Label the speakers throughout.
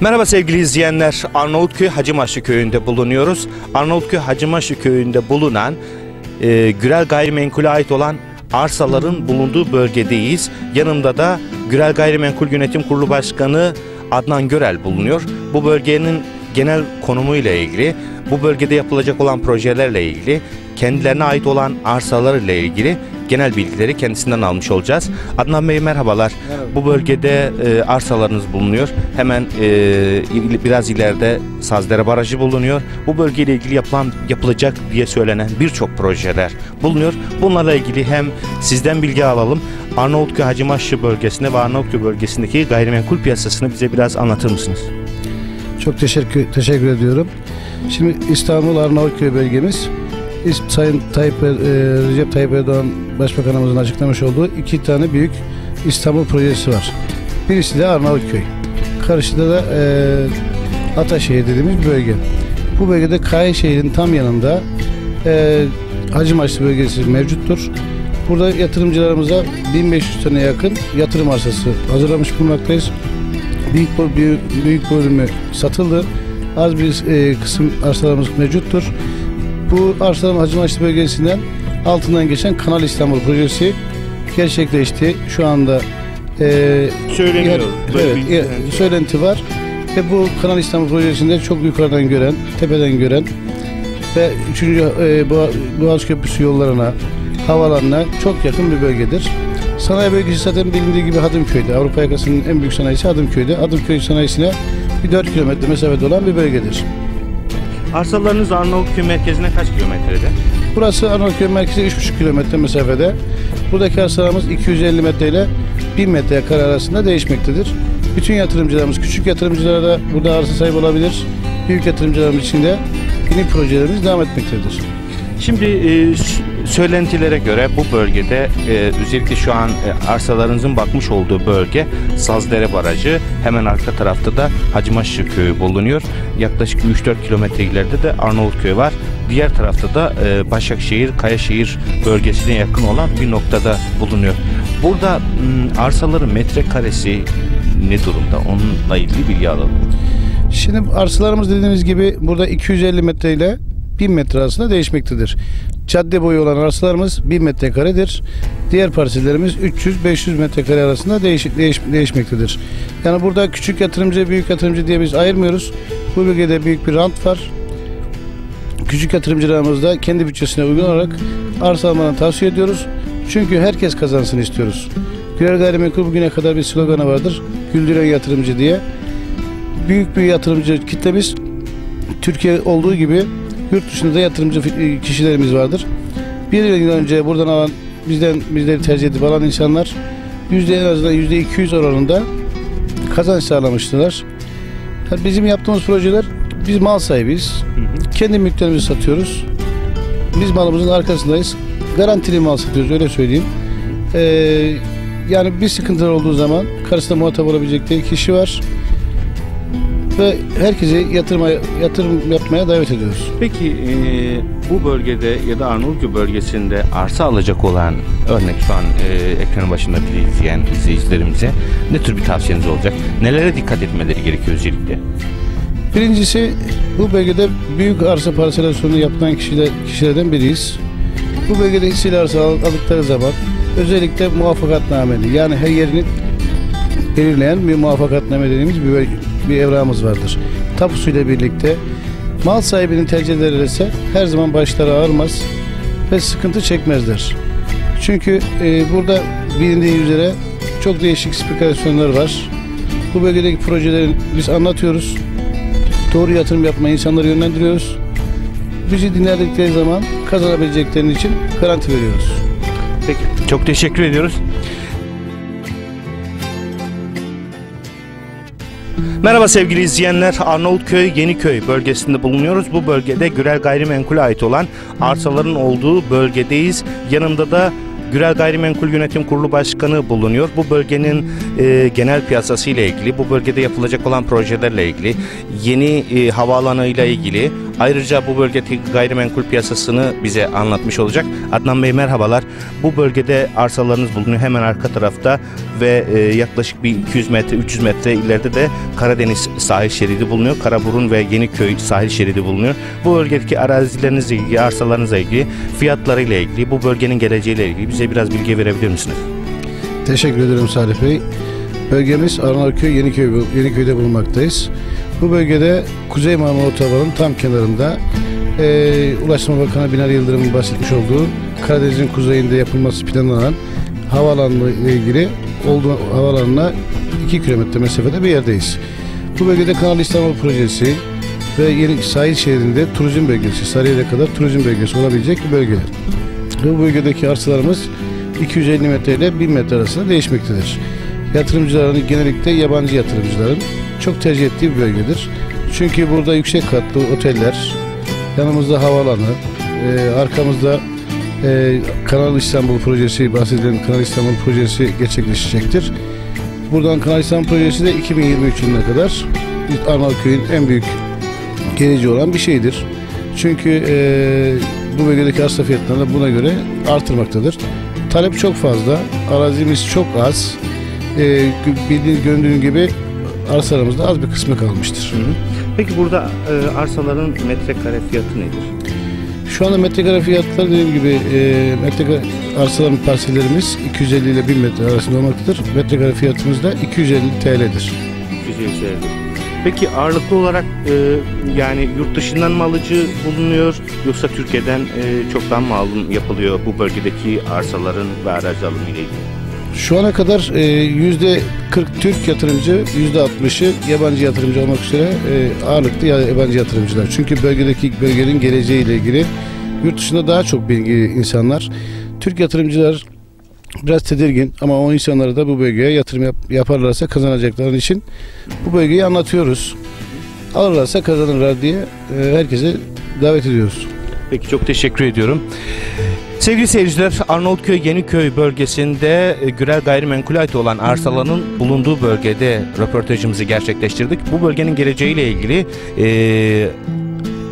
Speaker 1: Merhaba sevgili izleyenler. Arnavutköy Hacımaşı köyünde bulunuyoruz. Arnavutköy Hacımaşı köyünde bulunan e, Gürel Gayrimenkul'e ait olan arsaların bulunduğu bölgedeyiz. Yanımda da Gürel Gayrimenkul Yönetim Kurulu Başkanı Adnan Görel bulunuyor. Bu bölgenin genel konumuyla ilgili, bu bölgede yapılacak olan projelerle ilgili, kendilerine ait olan arsalarla ilgili genel bilgileri kendisinden almış olacağız. Adnan Bey merhabalar.
Speaker 2: Merhaba.
Speaker 1: Bu bölgede e, arsalarınız bulunuyor. Hemen e, biraz ileride Sazdere Barajı bulunuyor. Bu bölgeyle ilgili yapılan yapılacak diye söylenen birçok projeler bulunuyor. Bunlarla ilgili hem sizden bilgi alalım. Arnavutköy Hacımaşlı bölgesinde ve Arnavutköy bölgesindeki gayrimenkul piyasasını bize biraz anlatır mısınız?
Speaker 2: Çok teşekkür teşekkür ediyorum. Şimdi İstanbul Arnavutköy bölgemiz Sayın Tayyip Er- e, Recep Tayyip Erdoğan Başbakanımızın açıklamış olduğu iki tane büyük İstanbul projesi var. Birisi de Arnavutköy. Karşıda da e, Ataşehir dediğimiz bölge. Bu bölgede Kayaşehir'in tam yanında e, Hacımaçlı bölgesi mevcuttur. Burada yatırımcılarımıza 1500 tane yakın yatırım arsası hazırlamış bulunmaktayız. Büyük, büyük, büyük bölümü satıldı. Az bir e, kısım arsalarımız mevcuttur. Bu arsaların Hacımaçlı bölgesinden altından geçen Kanal İstanbul projesi gerçekleşti. Şu anda e,
Speaker 1: Söyleniyor.
Speaker 2: yer- evet, yer- söylenti var. Ve bu Kanal İstanbul projesinde çok yukarıdan gören, tepeden gören ve 3. E, Boğa- Boğaz Köprüsü yollarına, havalarına çok yakın bir bölgedir. Sanayi bölgesi zaten bilindiği gibi Hadımköy'de. Avrupa yakasının en büyük sanayisi Hadımköy'de. Hadımköy sanayisine bir 4 kilometre mesafede olan bir bölgedir.
Speaker 1: Arsalarınız Arnavutköy merkezine kaç kilometrede?
Speaker 2: Burası Arnavutköy merkezi 3,5 kilometre mesafede. Buradaki arsalarımız 250 metre ile 1000 metre kare arasında değişmektedir. Bütün yatırımcılarımız, küçük yatırımcılara da burada arsa sahibi olabilir. Büyük yatırımcılarımız için de yeni projelerimiz devam etmektedir.
Speaker 1: Şimdi e, söylentilere göre bu bölgede e, özellikle şu an e, arsalarınızın bakmış olduğu bölge Sazdere Barajı. Hemen arka tarafta da Hacımaşçı Köyü bulunuyor. Yaklaşık 3-4 kilometre ileride de Arnavutköy var. Diğer tarafta da e, Başakşehir, Kayaşehir bölgesine yakın olan bir noktada bulunuyor. Burada m, arsaların metrekaresi ne durumda? Onunla ilgili bilgi alalım.
Speaker 2: Şimdi arsalarımız dediğimiz gibi burada 250 metre ile 1000 metre arasında değişmektedir. Cadde boyu olan arsalarımız 1000 metrekaredir. Diğer parsellerimiz 300-500 metrekare arasında değiş, değiş, değişmektedir. Yani burada küçük yatırımcı, büyük yatırımcı diye biz ayırmıyoruz. Bu bölgede büyük bir rant var. Küçük yatırımcılarımız da kendi bütçesine uygun olarak arsa almalarını tavsiye ediyoruz. Çünkü herkes kazansın istiyoruz. Güler Gayrimenkul bugüne kadar bir sloganı vardır. Güldüren yatırımcı diye. Büyük bir yatırımcı kitlemiz Türkiye olduğu gibi yurt dışında da yatırımcı fi- kişilerimiz vardır. Bir yıl önce buradan alan bizden bizleri tercih edip alan insanlar yüzde en azından yüzde 200 oranında kazanç sağlamıştılar. Yani bizim yaptığımız projeler biz mal sahibiyiz. Kendi mülklerimizi satıyoruz. Biz malımızın arkasındayız. Garantili mal satıyoruz öyle söyleyeyim. Ee, yani bir sıkıntılar olduğu zaman karşısında muhatap olabilecekleri kişi var. Ve herkesi yatırma, yatırım yapmaya davet ediyoruz.
Speaker 1: Peki e, bu bölgede ya da Arnavutköy bölgesinde arsa alacak olan örnek şu an e, ekranın başında bizi izleyen izleyicilerimize ne tür bir tavsiyeniz olacak? Nelere dikkat etmeleri gerekiyor özellikle?
Speaker 2: Birincisi bu bölgede büyük arsa parselasyonu yapılan kişiler, kişilerden biriyiz. Bu bölgede hisseli arsa al- aldıkları zaman özellikle muvaffakatnameli yani her yerini belirleyen bir muvaffakatname dediğimiz bir, böl- bir evrağımız vardır. Tapusuyla birlikte mal sahibinin tercih ederse her zaman başları ağırmaz ve sıkıntı çekmezler. Çünkü e, burada bilindiği üzere çok değişik spekülasyonlar var. Bu bölgedeki projeleri biz anlatıyoruz doğru yatırım yapmaya insanları yönlendiriyoruz. Bizi dinledikleri zaman kazanabileceklerinin için garanti veriyoruz.
Speaker 1: Peki. Çok teşekkür ediyoruz. Merhaba sevgili izleyenler. Arnavutköy Yeniköy bölgesinde bulunuyoruz. Bu bölgede Gürel Gayrimenkul'e ait olan arsaların olduğu bölgedeyiz. Yanımda da Gürel Gayrimenkul Yönetim Kurulu Başkanı bulunuyor. Bu bölgenin e, genel piyasası ile ilgili, bu bölgede yapılacak olan projelerle ilgili, yeni e, havaalanı ile ilgili, ayrıca bu bölgedeki gayrimenkul piyasasını bize anlatmış olacak. Adnan Bey merhabalar. Bu bölgede arsalarınız bulunuyor hemen arka tarafta ve e, yaklaşık bir 200 metre, 300 metre ileride de Karadeniz sahil şeridi bulunuyor. Karaburun ve Yeniköy sahil şeridi bulunuyor. Bu bölgedeki arazilerinizle ilgili, arsalarınızla ilgili, fiyatlarıyla ilgili, bu bölgenin geleceğiyle ilgili bize biraz bilgi verebilir misiniz?
Speaker 2: Teşekkür ederim Salih Bey. Bölgemiz Arnavutköy Yeniköy, Yeniköy'de bulunmaktayız. Bu bölgede Kuzey Marmara Otobanı'nın tam kenarında e, Ulaştırma Bakanı Binali Yıldırım'ın bahsetmiş olduğu Karadeniz'in kuzeyinde yapılması planlanan havaalanı ile ilgili olduğu havaalanına 2 kilometre mesafede bir yerdeyiz. Bu bölgede Kanal İstanbul projesi ve yeni sahil şehrinde turizm bölgesi, Sarıyer'e kadar turizm bölgesi olabilecek bir bölgeler. Ve bu bölgedeki arsalarımız 250 metre ile 1000 metre arasında değişmektedir. Yatırımcıların genellikle yabancı yatırımcıların çok tercih ettiği bir bölgedir. Çünkü burada yüksek katlı oteller, yanımızda havaalanı, e, arkamızda e, Kanal İstanbul projesi, bahsedilen Kanal İstanbul projesi gerçekleşecektir. Buradan Kanal İstanbul projesi de 2023 yılına kadar Arnavutköy'ün en büyük geleceği olan bir şeydir. Çünkü e, bu bölgedeki arsa fiyatları da buna göre artırmaktadır. Talep çok fazla, arazimiz çok az. E, bildiğin, gördüğün gibi arsalarımızda az bir kısmı kalmıştır.
Speaker 1: Peki burada e, arsaların metrekare fiyatı nedir?
Speaker 2: Şu anda metrekare fiyatları dediğim gibi e, metrekare arsaların parsellerimiz 250 ile 1000 metre arasında olmaktadır. Metrekare fiyatımız da 250 TL'dir.
Speaker 1: Peki ağırlıklı olarak e, yani yurt dışından mı alıcı bulunuyor yoksa Türkiye'den e, çoktan mı alım yapılıyor bu bölgedeki arsaların ve arazi alımı ile ilgili?
Speaker 2: Şu ana kadar e, yüzde 40 Türk yatırımcı, yüzde 60'ı yabancı yatırımcı olmak üzere e, ağırlıklı ya- yabancı yatırımcılar. Çünkü bölgedeki bölgenin geleceğiyle ilgili yurt dışında daha çok bilgi insanlar. Türk yatırımcılar biraz tedirgin ama o insanlara da bu bölgeye yatırım yap- yaparlarsa kazanacakları için bu bölgeyi anlatıyoruz. Alırlarsa kazanırlar diye e, herkese davet ediyoruz.
Speaker 1: Peki çok teşekkür ediyorum. Sevgili seyirciler Arnavutköy Yeniköy bölgesinde e, Gürel Gayrimenkul'e ait olan arsaların bulunduğu bölgede röportajımızı gerçekleştirdik. Bu bölgenin geleceğiyle ilgili e,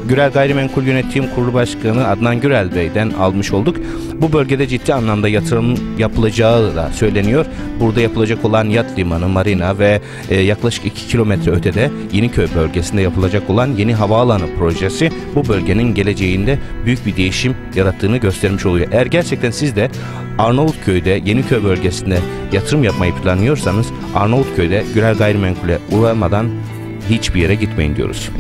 Speaker 1: Gürel Gayrimenkul Yönetim Kurulu Başkanı Adnan Gürel Bey'den almış olduk. Bu bölgede ciddi anlamda yatırım yapılacağı da söyleniyor. Burada yapılacak olan yat limanı, marina ve e, yaklaşık 2 kilometre ötede Yeniköy bölgesinde yapılacak olan yeni havaalanı projesi bu bölgenin geleceğinde büyük bir değişim yarattığını göstermiş oluyor. Eğer gerçekten siz de Arnavutköy'de Yeniköy bölgesinde yatırım yapmayı planlıyorsanız Arnavutköy'de Gürel Gayrimenkul'e uğramadan hiçbir yere gitmeyin diyoruz.